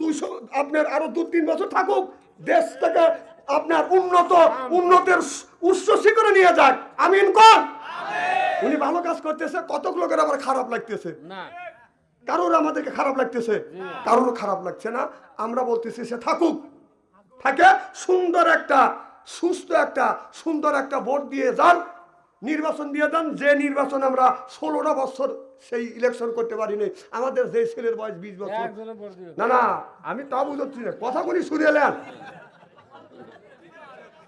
দুইশো আপনার আরও দু তিন বছর থাকুক দেশ থেকে আপনার উন্নত উন্নতের উচ্চ শিখরে নিয়ে যাক। আমিন কর। উনি ভালো কাজ করতেছে কতক লোকের আবার খারাপ লাগতেছে? না। কারোর আমাদেরকে খারাপ লাগতেছে কারোর খারাপ লাগছে না। আমরা বলতেছি সে থাকুক। থাকে সুন্দর একটা সুস্থ একটা সুন্দর একটা ভোট দিয়ে যান। নির্বাচন দিয়ে যান যে নির্বাচন আমরা ষোলোটা বছর সেই ইলেকশন করতে পারিনি। আমাদের যে ছেলের বয়স বিশ বছর। না না আমি তা বুঝাচ্ছি না। কথাগুলি শুনে এলেন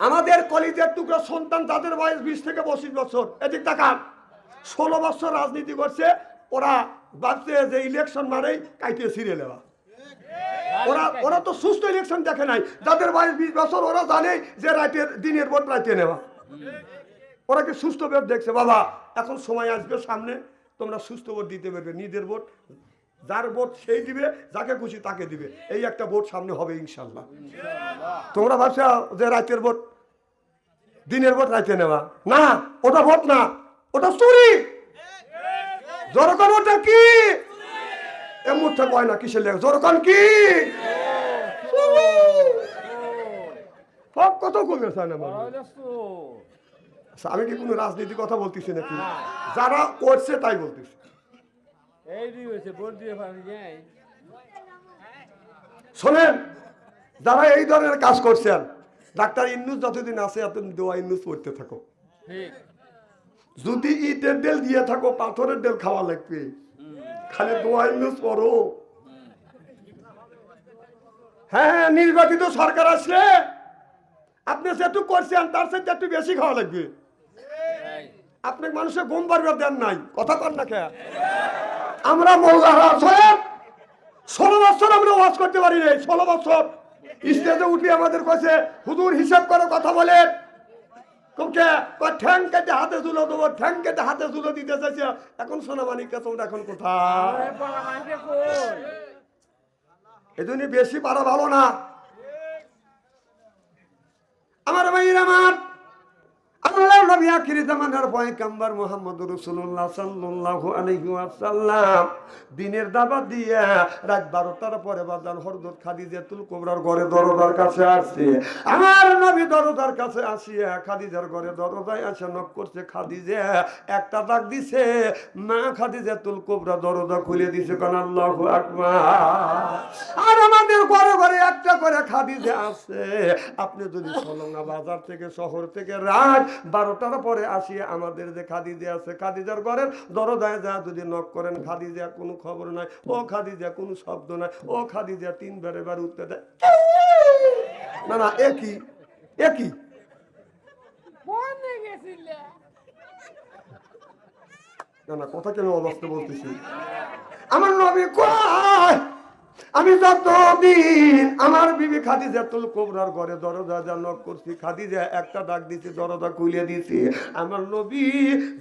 আমাদের কলেজের টুকরা সন্তান তাদের বয়স বিশ থেকে পঁচিশ বছর এদিক তাকান। ষোলো বছর রাজনীতি করছে ওরা ভাবছে যে ইলেকশন মানেই কাইতে ছিঁড়ে নেওয়া। ওরা ওরা তো সুস্থ ইলেকশন দেখে নাই। যাদের বয়স বিশ বছর ওরা জানে যে রাতের দিনের ভোট রাতে নেওয়া। ওরা কি সুস্থ ভোট দেখছে? বাবা, এখন সময় আসবে সামনে, তোমরা সুস্থ ভোট দিতে পারবে, নিজের ভোট। যার ভোট সেই দিবে, যাকে খুশি তাকে দিবে। এই একটা ভোট সামনে হবে ইনশাল্লাহ। তোমরা ভাবছ যে রাতের ভোট, দিনের ভোট রাতে নেওয়া? না, ওটা ভোট না, ওটা চুরি। জরকন ওটা কি? এ মুহূর্তে কয় না কিসের লেগে জরকন কি? সব কত কমেছে না মানুষ হইল তো। আচ্ছা, আমি কি কোনো রাজনীতি কথা বলতেছি নাকি? যারা করছে তাই বলতেছি। শোনেন যারা এই ধরনের কাজ করছেন ডাক্তার ইন্নুস যতদিন আছে এতদিন দোয়া ইন্নুস পড়তে থাকো। যদি ইটের ডেল দিয়ে থাকো পাথরের ডেল খাওয়া লাগবে। খালি দোয়া ইন্নুস পড়ো। হ্যাঁ হ্যাঁ নির্বাচিত সরকার আসলে আপনি যেটু করছেন তার সাথে একটু বেশি খাওয়া লাগবে। তাই। আপনি মানুষের ঘুম পারবে দেন নাই। কথা কর না কে আমরা সাহেব ষোলো বছর আমরা ওয়াজ করতে পারি নাই ষোলো বছর। স্টেজে উঠে আমাদের কাছে হুজুর হিসাব করে কথা বলেন কে? ঠ্যাং কেটে হাতে তুলে দেবো ঠ্যাং কেটে হাতে তুলে দিতে চাইছে। এখন সোনা মানিকটা তোমরা এখন কোথায়? বেশি পারা ভালো না। আমার ভাইয়ের আমার দিনের দিয়ে রাত 12টার পরে বাজান হযরত খাদিজাতুল কুবরার ঘরে কাছে আসছে আমার নবী কাছে আসিয়া খাদিজার ঘরে আসে করছে, খাদিজা, একটা ডাক দিছে। মা খাদিজাতুল কুবরা দরজা খুলে দিছে আল্লাহু আর আমাদের ঘরে ঘরে একটা করে খাদিজা আছে। আপনি যদি সলঙ্গা বাজার থেকে, শহর থেকে রাত বারোটার পরে আসিয়া আমাদের যে খাদিজা আছে খাদিজার ঘরের দরজায় যা যদি নক করেন খাদিজা কোনো খবর নাই ও খাদিজা কোনো শব্দ নাই ও খাদিজা তিনবার এবার উঠতে দেয় না না একই একই না না কথা কেন অবস্থা বলতেছি? আমার নবী কয়? আমি যতদিন আমার বিবি খাদিজা তুল কোবরার ঘরে দরজা জানক করছি, খাদিজা একটা ডাক দিছি, দরজা খুলে দিছি। আমার নবী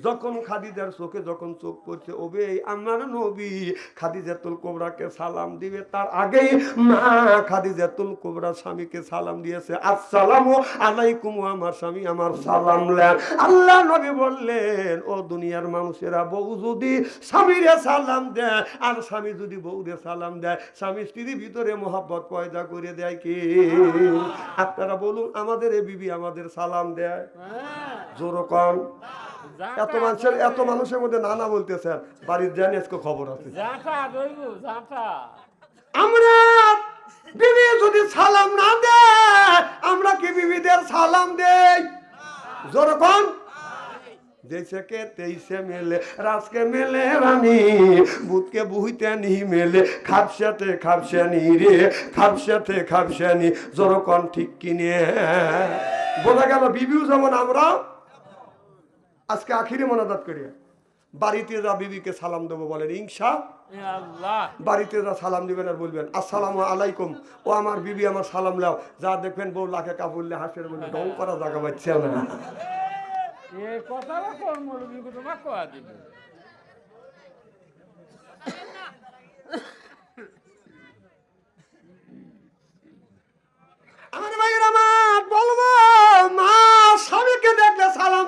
যখন খাদিজার চোখে যখন চোখ পড়ছে, ওবে, আমার নবী খাদিজা তুল কোবরাকে সালাম দিবে। তার আগেই মা খাদিজা তুল কোবরা স্বামীকে সালাম দিয়েছে। আসসালামু আলাইকুম আমার স্বামী, আমার সালাম লেন। আল্লাহ নবী বললেন, ও দুনিয়ার মানুষেরা, বউ যদি স্বামীরে সালাম দেয়, আর স্বামী যদি বউরে সালাম দেয় স্বামী স্ত্রীর ভিতরে মোহাব্বত পয়দা করে দেয় কি? আপনারা বলুন আমাদের এ বিবি আমাদের সালাম দেয়। হ্যাঁ, জোরো কম। এত মানুষের এত মানুষের মধ্যে নানা বলতেছেন বাড়ির জানি আজকে খবর আছে। আমরা বিবি যদি সালাম না দেয় আমরা কি বিবিদের সালাম দেই? যেরকম जैसे के तैसे मेले रास के मेले रानी भूत के बुहिते नहीं मेले खापसाते खापसानी रे খাপসাতে খাপসানি জরকন ঠিক কিনে বোঝা গেল বিবিও যেমন আমরা আজকে আখিরে মনাদাত করি বাড়িতে যা বিবিকে সালাম দেবো বলেন ইংসা এ আল্লাহ বাড়িতে যা সালাম দিবেন আর বলবেন আসসালামু আলাইকুম ও আমার বিবি আমার সালাম লাও যা দেখবেন বউ লাখে কাপড়লে হাসের বলে ডং করা জায়গা পাচ্ছে না এ দেখলে সালাম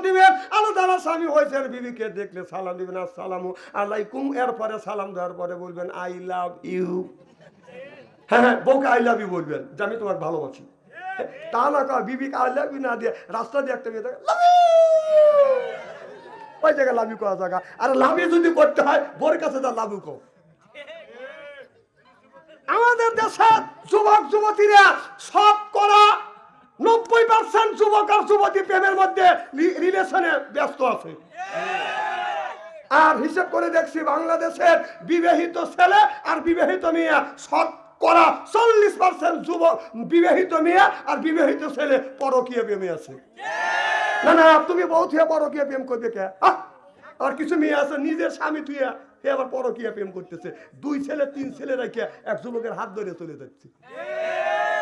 হয়েছেন বিবিকে দেখলে সালাম দিবেন আসসালামু আলাইকুম। এরপরে সালাম দেওয়ার পরে বলবেন আই লাভ ইউ হ্যাঁ হ্যাঁ বউকে আই লাভ ইউ বলবেন, যে আমি তোমার ভালোবাসি। তা না বিবিকে আই লাভ ইউ না দিয়ে রাস্তা দিয়ে একটা মেয়ে! ওই জায়গায় লাভ করা জায়গা। আর লাভ যদি করতে হয় বোর কাছে যা লাভ কো আমাদের দেশে যুবক, যুবতীরা সব করা নব্বই পার্সেন্ট যুবক আর যুবতী প্রেমের মধ্যে রিলেশনে ব্যস্ত আছে। আর হিসেব করে দেখছি বাংলাদেশের বিবাহিত ছেলে আর বিবাহিত মেয়ে সব করা চল্লিশ পার্সেন্ট যুবক, বিবাহিত মেয়ে আর বিবাহিত ছেলে পরকীয় প্রেমে আছে। না না তুমি বউ থুয়ে পরকীয় প্রেম করবে কে? আহ! আর কিছু মেয়ে আছে নিজের স্বামী থুয়ে সে আবার পরকীয় প্রেম করতেছে। দুই ছেলে তিন ছেলে রেখে এক যুবকের হাত ধরে চলে যাচ্ছে।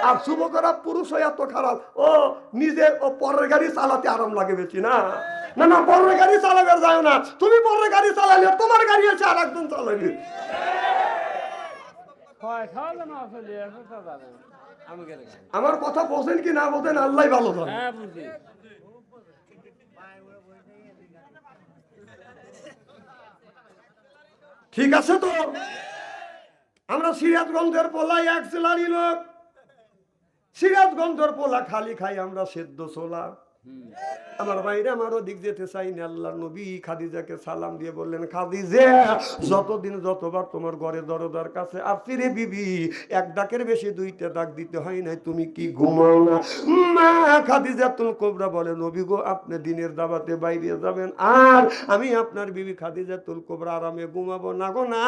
আর যুবকরা পুরুষ হয়ে এত খারাপ ও নিজে ও পরের গাড়ি চালাতে আরাম লাগে বেশি না। না না পরের গাড়ি চালাবে যায় না। তুমি পরের গাড়ি চালালে তোমার গাড়ি আছে আর একজন চালাবে। আমার কথা বোঝেন কি না বোঝেন আল্লাহ ভালো জানে হ্যাঁ বুঝি ঠিক আছে তো? আমরা সিরাজগঞ্জের পোলা, এক জেলারই লোক। সিরাজগঞ্জের পোলা খালি খাই আমরা সেদ্ধ ছোলা। আমার বাইরে আমারও দিক যেতে চাই না আল্লাহ নবী খাদিজাকে সালাম দিয়ে বললেন, খাদিজা, যতদিন যতবার তোমার ঘরে দরদার কাছে আসছি রে বিবি, এক ডাকের বেশি দুইটা ডাক দিতে হয় নাই, তুমি কি ঘুমাও না? মা খাদিজা তুল কোবরা বলে, নবী গো, আপনি দিনের দাবাতে বাইরে যাবেন, আর আমি আপনার বিবি খাদিজা তুল কোবরা আরামে ঘুমাবো না গো, না।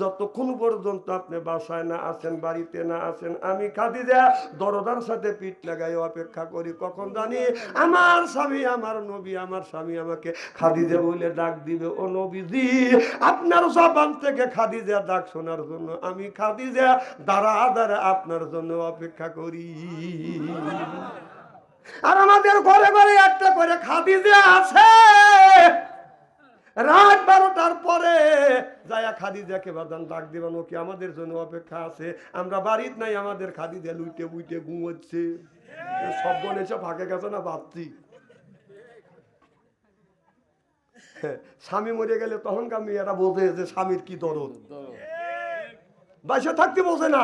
যতক্ষণ পর্যন্ত আপনি বাসায় না আসেন, বাড়িতে না আসেন, আমি খাদিজা দরদার সাথে পিঠ লাগাই অপেক্ষা করি, কখন জানি আমার স্বামী, আমার নবী, আমার স্বামী আমাকে খাদিজা বলে ডাক দিবে, ও নবীজি, আপনার জবান থেকে খাদিজা ডাক শোনার জন্য আমি খাদিজা, দাঁড়া দাঁড়া, আপনার জন্য অপেক্ষা করি। আর আমাদের ঘরে ঘরে একটা করে খাদিজা আছে। রাত বারোটার পরে যায়া খাদিজাকে বাদান ডাক দিবেন কি আমাদের জন্য অপেক্ষা আছে? আমরা বাড়ির নাই, আমাদের খাদিজা লুইটে বুইটে ঘুমোচ্ছে। সব বলে এসে ফাঁকে গেছে না ভাবছি। স্বামী মরে গেলে তখনকার মেয়েরা বোঝে যে স্বামীর কি দরদ? বাইসে থাকতে বোঝে না।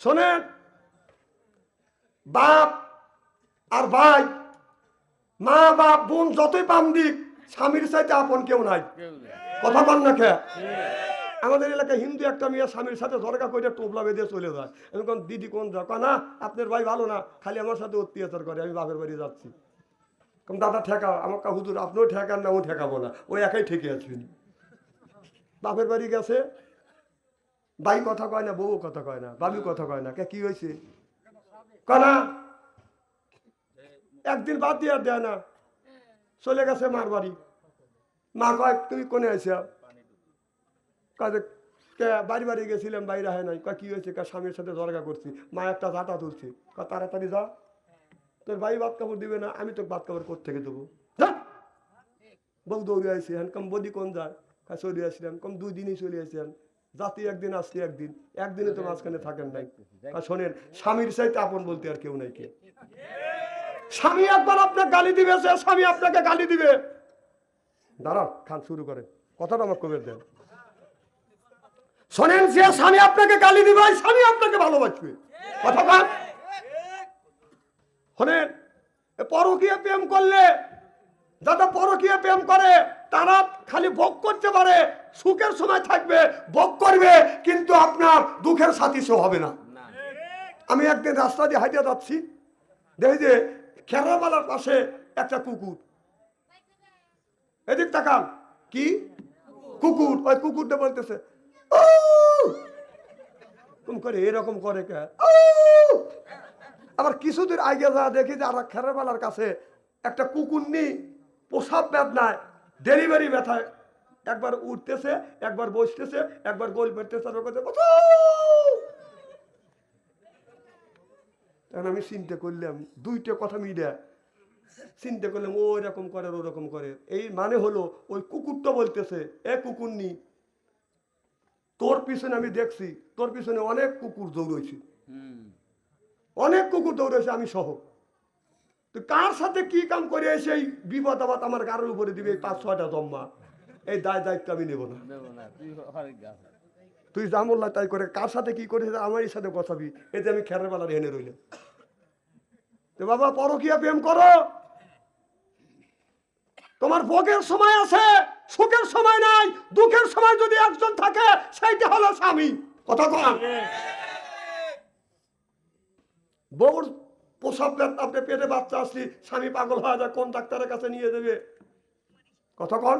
শোনেন বাপ আর ভাই মা বাপ বোন যতই পাম দিক স্বামীর চাইতে আপন কেউ নাই। কথা বল না খেয়া আমাদের এলাকায় হিন্দু একটা মেয়ে স্বামীর সাথে দরকা করে টোপলা বেঁধে চলে যায়। আমি কোন দিদি, কোন যা না, আপনার ভাই ভালো না, খালি আমার সাথে অত্যাচার করে, আমি বাপের বাড়ি যাচ্ছি। কম দাদা, ঠেকা, আমার কা হুজুর, আপনিও ঠেকান না, ও ঠেকাবো না, ও একাই ঠেকে আছেন বাপের বাড়ি গেছে। ভাই কথা কয় না, বউ কথা কয় না বাবু কথা কয় না, কে, কি হয়েছে কয়, না, একদিন বাদ দিয়ে আর দেয় না, চলে গেছে মার বাড়ি। মা কয়, তুমি কোনে আইসা? কাজে কে বাড়ি বাড়ি গেছিলাম, বাইরে হয় নাই। কি হয়েছে? কা স্বামীর সাথে দরগা করছি। মা একটা জাটা তুলছি কয়, তাড়াতাড়ি যা। তোর ভাই বাদ কাপড় দিবে না, আমি তোকে বাদ কাপড় কোথা থেকে দেবো বউ দৌড়ে আসি হ্যান, কম, বদি কোন যায়? কয়, চলে আসলাম। কম, দুই দিনই চলে আসলাম। জাতি একদিন আসছি একদিন। একদিনে তো মাঝখানে থাকেন নাই। কয়, শোনেন, স্বামীর চাইতে আপন বলতে আর কেউ নাই কে। স্বামী একবার আপনাকে গালি দিবে, সে স্বামী আপনাকে গালি দিবে। দাঁড়ান, খান, শুরু করেন। কথাটা আমার কবে দেন। শোনেন, যে স্বামী আপনাকে গালি দিবে স্বামী আপনাকে ভালোবাসবে। কথা কান শোনেন পরকীয় প্রেম করলে যারা পরকীয় প্রেম করে, তারা খালি ভোগ করতে পারে, সুখের সময় থাকবে, ভোগ করবে, কিন্তু আপনার দুঃখের সাথী সে হবে না। আমি একদিন রাস্তা দিয়ে হাইটে যাচ্ছি, দেখি যে খেরাবালার পাশে একটা কুকুর। এদিক তাকান। কি? কুকুর। ওই কুকুরটা বলতেছে করে, এরকম করে কে? আবার কিছুদিন আগে যা দেখি যে আর খেরাবালার কাছে একটা কুকুর নি প্রসাব বেদনায় ডেলিভারি ব্যথায়। একবার উঠতেছে, একবার বসতেছে, একবার গোল পেটতেছে তখন আমি চিন্তা করলাম, দুইটা কথা মিলে। চিন্তা করলাম, ও এরকম করে, ওরকম করে। এই মানে হলো, ওই কুকুরটা বলতেছে, এ কুকুর নি তোর পিছনে আমি দেখছি তোর পিছনে অনেক কুকুর দৌড়েছে অনেক কুকুর দৌড়েছে আমি সহ। তো কার সাথে কি কাম করে সেই বিপদ আবাদ আমার গাড়ির উপরে দিবে এই পাঁচ ছয়টা জম্মা? এই দায় দায়িত্ব আমি নেব না। তুই মোল্লা তাই করে কার সাথে কি করেছে আমারই সাথে কথাবি এতে আমি খেরের বেলার হেনে রইলাম। তো বাবা পরকিয়া প্রেম করো। তোমার ভোগের সময় আছে। সুখের সময় নাই, দুঃখের সময় যদি একজন থাকে, সেইটা হলো স্বামী। কথা কন। বউর প্রসব আপনি পেটে বাচ্চা আসলি, স্বামী পাগল হয়ে যায়, কোন ডাক্তারের কাছে নিয়ে দেবে কন।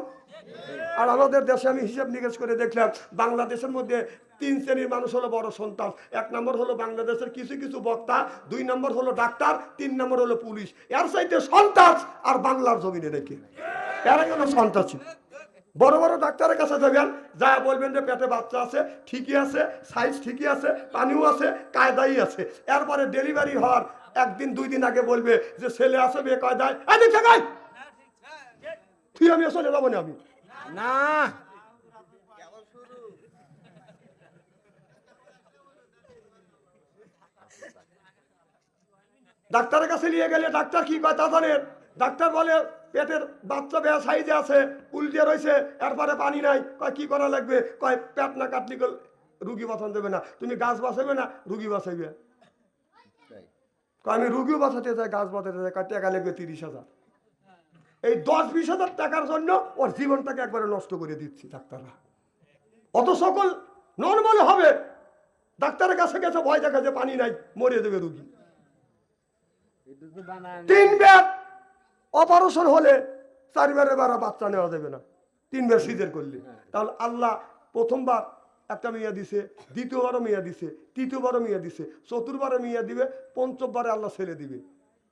আর আমাদের দেশে আমি হিসাব নিকেশ করে দেখলাম, বাংলাদেশের মধ্যে তিন শ্রেণির মানুষ হলো বড় সন্তান। এক নম্বর হলো বাংলাদেশের কিছু কিছু বক্তা, দুই নম্বর হলো ডাক্তার, তিন নম্বর হলো পুলিশ। এর চাইতে সন্তাস আর বাংলার জমিনে রেখে। এরাই হলো সন্তাসী বড় বড় ডাক্তারের কাছে যাবেন যা বলবেন যে পেটে বাচ্চা আছে ঠিকই আছে সাইজ ঠিকই আছে পানিও আছে কায়দাই আছে। এরপরে ডেলিভারি হওয়ার একদিন দুই দিন আগে বলবে যে ছেলে আছে বে কায়দায় তুই আমি চলে যাব না আমি না। ডাক্তারের কাছে নিয়ে গেলে ডাক্তার কি কয় তা জানেন? ডাক্তার বলে পেটের বাচ্চা বেয়া সাইজে আছে উল্টে রয়েছে এরপরে পানি নাই। কয় কি করা লাগবে? কয় পেট না কাটলি রুগী বাঁচান দেবে না। তুমি গাছ বাঁচাবে না রুগী বাঁচাইবে কয় আমি রুগীও বাঁচাতে চাই গাছ বাঁচাতে চাই। টাকা লাগবে তিরিশ হাজার। এই দশ বিশ হাজার টাকার জন্য ওর জীবনটাকে একবারে নষ্ট করে দিচ্ছি ডাক্তাররা। অত সকল নর্মাল হবে। ডাক্তারের কাছে গেছে ভয় দেখা যে পানি নাই মরে দেবে রুগী। তিন বের অপারেশন হলে চারবারে বারা বাচ্চা নেওয়া যাবে না। তিন বের সিজের করলে। তাহলে আল্লাহ প্রথমবার একটা মেয়া দিছে দ্বিতীয়বারও মেয়া দিছে তৃতীয়বারও মেয়া দিছে চতুর্বারে মেয়া দিবে পঞ্চমবারে আল্লাহ ছেলে দিবে।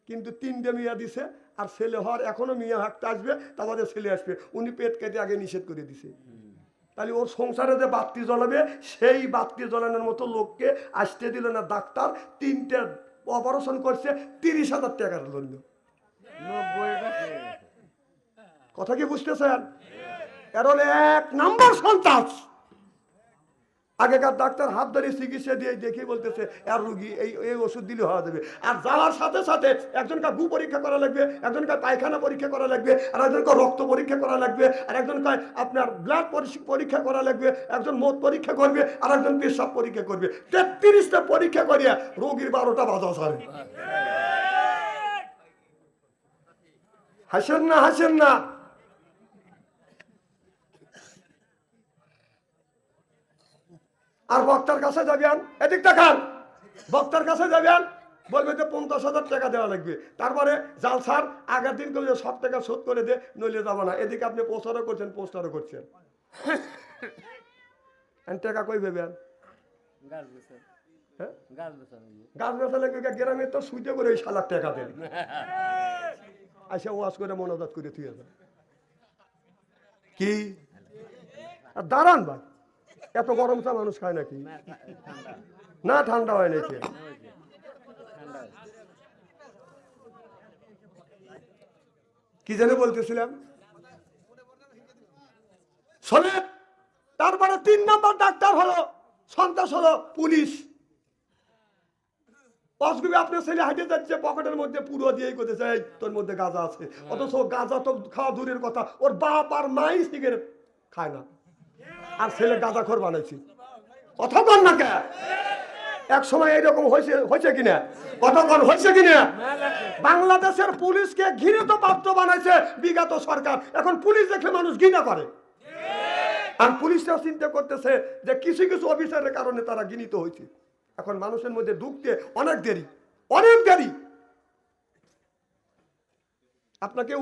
কিন্তু তিনটে মেয়া দিছে আর ছেলে হওয়ার এখনও মেয়া হাঁকতে আসবে তারপরে ছেলে আসবে। উনি পেট কেটে আগে নিষেধ করে দিছে। তাহলে ওর সংসারে যে বাতি জ্বলাবে সেই বাতি জ্বলানোর মতো লোককে আসতে দিল না ডাক্তার। তিনটে অপারেশন করছে তিরিশ হাজার টাকার জন্য নব্বইটা খেয়ে গেছে কথা কি বুঝতেছেন? কারণ এক নাম্বার সন্তাস আগেকার ডাক্তার হাত ধরে চিকিৎসা দিয়ে দেখে বলতেছে আর রুগী এই এই ওষুধ দিলে হওয়া যাবে। আর যাওয়ার সাথে সাথে একজনকে গু পরীক্ষা করা লাগবে, একজনকে পায়খানা পরীক্ষা করা লাগবে, আর একজনকে রক্ত পরীক্ষা করা লাগবে, আর একজনকে আপনার ব্লাড পরীক্ষা করা লাগবে, একজন মদ পরীক্ষা করবে, আর একজন পেশাব পরীক্ষা করবে। তেত্রিশটা পরীক্ষা করিয়া রোগীর বারোটা বাজা সারে হাসেন না হাসেন না। আর বক্তার কাছে যাবেন এদিক দেখান বক্তার কাছে যাবেন, বলবে যে পঞ্চাশ হাজার টাকা দেওয়া লাগবে। তারপরে জাল সার, আগের দিন করে সব টাকা শোধ করে দে, নইলে যাব না। এদিকে আপনি পোস্টারও করছেন পোস্টারও করছেন। টাকা কই ভেবেন হ্যাঁ? গাছ বেচা লাগবে গ্রামে তো সুইতে করে ওই সালাক টাকা দেন। আচ্ছা ওয়াশ করে মনোজাত করে তুই কি? দাঁড়ান ভাই। এত গরম চা মানুষ খায় নাকি? না, ঠান্ডা হয় নাকি? কি যেন বলতেছিলাম? শোনে, তারপরে তিন নম্বর ডাক্তার হলো, সন্ত্রাস হলো পুলিশ। অসগুবি আপনার ছেলে হাঁটে যাচ্ছে, পকেটের মধ্যে পুরো দিয়ে করতেছে এই তোর মধ্যে গাঁজা আছে। অথচ গাঁজা তো খাওয়া দূরের কথা, ওর বাপ আর মাই সিগারেট খায় না। আর ছেলে গাঁজা খোর বানাইছি। কথা না কে? এক সময় এইরকম হয়েছে হয়েছে কিনা? বল হয়েছে কিনা? বাংলাদেশের পুলিশকে ঘিরে তো পাত্র বানাইছে বিগত সরকার। এখন পুলিশ দেখলে মানুষ ঘৃণা করে। আর পুলিশরা চিন্তা করতেছে যে কিছু কিছু অফিসারের কারণে তারা ঘৃণিত হয়েছে। এখন মানুষের মধ্যে ঢুকতে অনেক দেরি অনেক দেরি। আপনাকে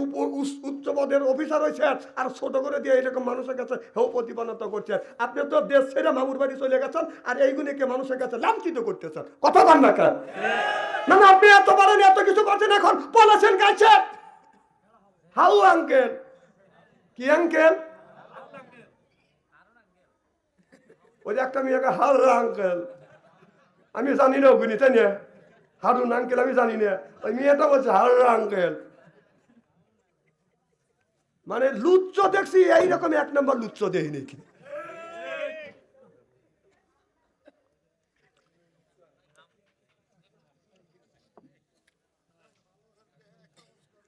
উচ্চ পদের অফিসার হয়েছেন আর ছোট করে দিয়ে এরকম মানুষের কাছে হেউ প্রতিপালনতা করছেন। আপনি তো দেশ ছেড়ে মামুর বাড়ি চলে গেছেন আর এইগুলিকে মানুষের কাছে লাঞ্ছিত করতেছেন। কথা বল না কেন? না না, আপনি এত পারেন, এত কিছু করছেন এখন। বলেছেন কাছে হাউ আঙ্কেল কি আঙ্কেল ওই একটা মেয়েকে হাল আঙ্কেল আমি জানি না ওগুলি তাই না? হারুন আঙ্কেল আমি জানি না। ওই মেয়েটা বলছে হার আঙ্কেল মানে লুচ্চ দেখছি এইরকম এক নম্বর লুচ্চ দেই নাকি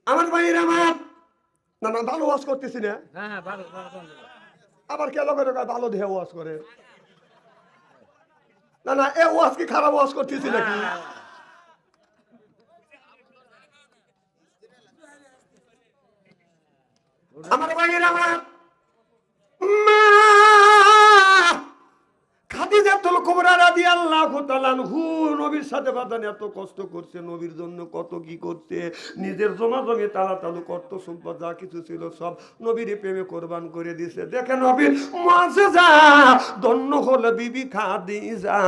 আমার ভাইয়ের আমার। না না ভালো ওয়াজ করতেছি না। হ্যাঁ হ্যাঁ। আবার কে লোকের লোকের ভালো দেহে ওয়াজ করে। না না এ ওয়াজ কি খারাপ ওয়াজ করতেছি নাকি? আমার ভাইয়ের আমার। মা! খাদিজাতুল কুবরা রাদিয়াল্লাহু নবীর সাথে এত কষ্ট করছে, নবীর জন্য কত কি করছে, নিজের তালা তালু সম্পদ যা কিছু ছিল সব নবীর প্রেমে কোরবান করে দিছে দেখে নবীর ধন্য হলো বিবি খাদিজা,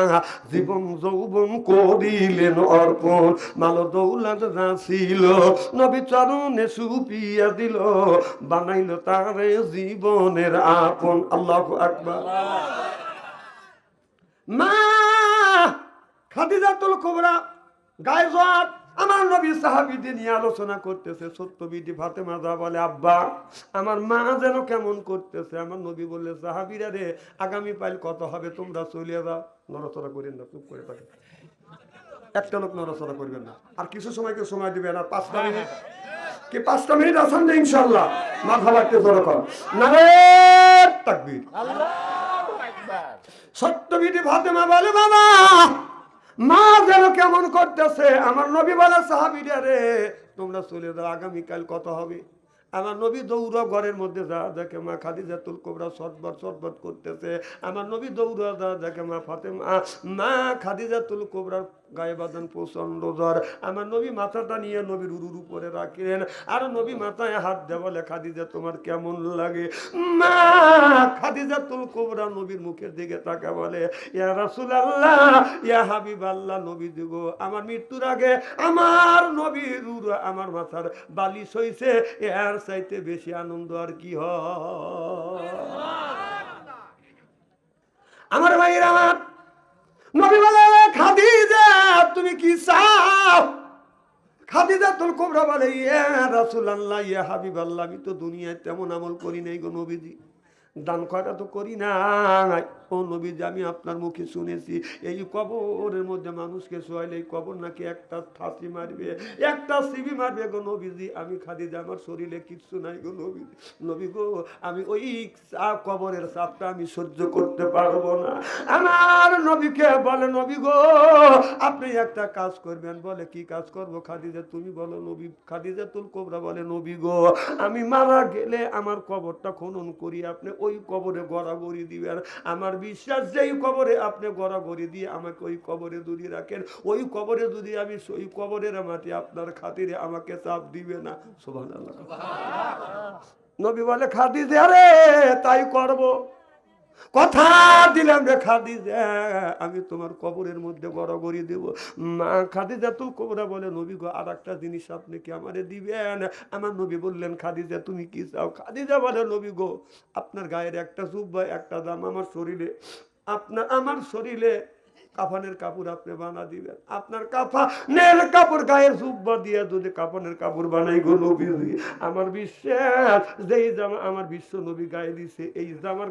জীবন যৌবন করিলেন অর্পণ, মাল দৌলত যা ছিল, নবী চরণে সুপিয়া দিল, বানাইল তারে জীবনের আপন, আল্লাহু আকবার। মা! খাদিজাতুল কুবরা গায়ে আমার নবী সাহাবিদের নিয়ে আলোচনা করতেছে সত্য বিধি ফাতেমা বলে, আব্বা, আমার মা যেন কেমন করতেছে? আমার নবী বললে, সাহাবিরা রে, আগামী পাইল কত হবে? তোমরা চলে যাও। নড়াচড়া করেন না, চুপ করে থাকে একটা লোক নড়াচড়া করবেন না। আর কিছু সময় কেউ সময় দিবেন আর পাঁচটা মিনিট। কি পাঁচটা মিনিট আছেন ইনশাল্লাহ মাথা লাগতে জোর কর না তাকবীর। আল্লাহু। সত্যবিধি ফাতেমা বলে, বাবা, মা যেন কেমন করতেছে? আমার নবী বলে, সাহাবিরা রে, তোমরা চলে যাও, আগামীকাল কত হবে? আমার নবী দৌড় ঘরের মধ্যে, যা দেখে মা খাদি খাদিজাতুল কোবরা সটবট সটবট করতেছে। আমার নবী দৌড়, যা দেখে মা ফাতেমা, মা খাদি খাদিজাতুল কোবরার গায়ে বাঁধান প্রচণ্ড জ্বর। আমার নবী মাথাটা নিয়ে নবীর উরুর উপরে রাখেন। আর নবী মাথায় হাত দেওয়া বলে খাদিজা, তোমার কেমন লাগে? মা খাদিজাতুল কোবরা নবীর মুখের দিকে বলে, ইয়া রাসূলুল্লাহ, ইয়া হাবিবাল্লাহ, নবী দিব আমার মৃত্যুর আগে আমার নবীর আমার মাথার বালিশ এর চাইতে বেশি আনন্দ আর কি আমার ভাইয়ের আমার নবী বলে, খাদিজা তুমি কি চাও? খাদিজা তুল কোবরা বলে, ইয়া রাসূলুল্লাহ, ইয়া হাবিবাল্লাহ, আমি তো দুনিয়ায় তেমন আমল করি নাই গো নবীজি। দান করা তো করি না ও নবীজি, আমি আপনার মুখে শুনেছি, এই কবরের মধ্যে মানুষকে শোয়াইলে এই কবর নাকি একটা থাসি মারবে, একটা সিবি মারবে গো নবীজি। আমি খাদিজা, আমার শরীরে কিচ্ছু নাই গো নবীজি। নবী গো, আমি ওই কবরের চাপটা আমি সহ্য করতে পারব না। আমার নবীকে বলে, নবী গো, আপনি একটা কাজ করবেন। বলে, কি কাজ করব খাদিজা? তুমি বলো নবী খাদিজা তুল কোবরা বলে, নবী গো, আমি মারা গেলে আমার কবরটা খনন করি, আপনি ওই কবরে গড়াগড়ি দিবেন। আমার বিশ্বাস যেই কবরে আপনি গড়াগড়ি দিয়ে আমাকে ওই কবরে যদি রাখেন ওই কবরে যদি আমি ওই কবরের মাটি আপনার খাতিরে আমাকে চাপ দিবে না। সোভান নবী বলে খাদিজা রে তাই করব। কথা দিলাম রে খাদিজা, আমি তোমার কবরের মধ্যে গড়াগড়ি দেব। মা খাদিজা তো কবরা বলে, নবী গো আর একটা জিনিস আপনি কি আমারে দিবেন? আমার নবী বললেন, খাদিজা, তুমি কি চাও? খাদিজা বলে, নবী গো, আপনার গায়ের একটা জুব্বা, একটা দাম আমার শরীরে। আপনার আমার শরীরে কাফানের কাপড় আপনি বানা দিবেন। আপনার কাফা, নেল কাপড়, গায়ের জুব্বা দিয়ে যদি কাফনের কাপড় বানাই গো নবী আমার বিশ্বাস, যেই জামা, আমার বিশ্ব নবী গায়ে দিছে, এই জামার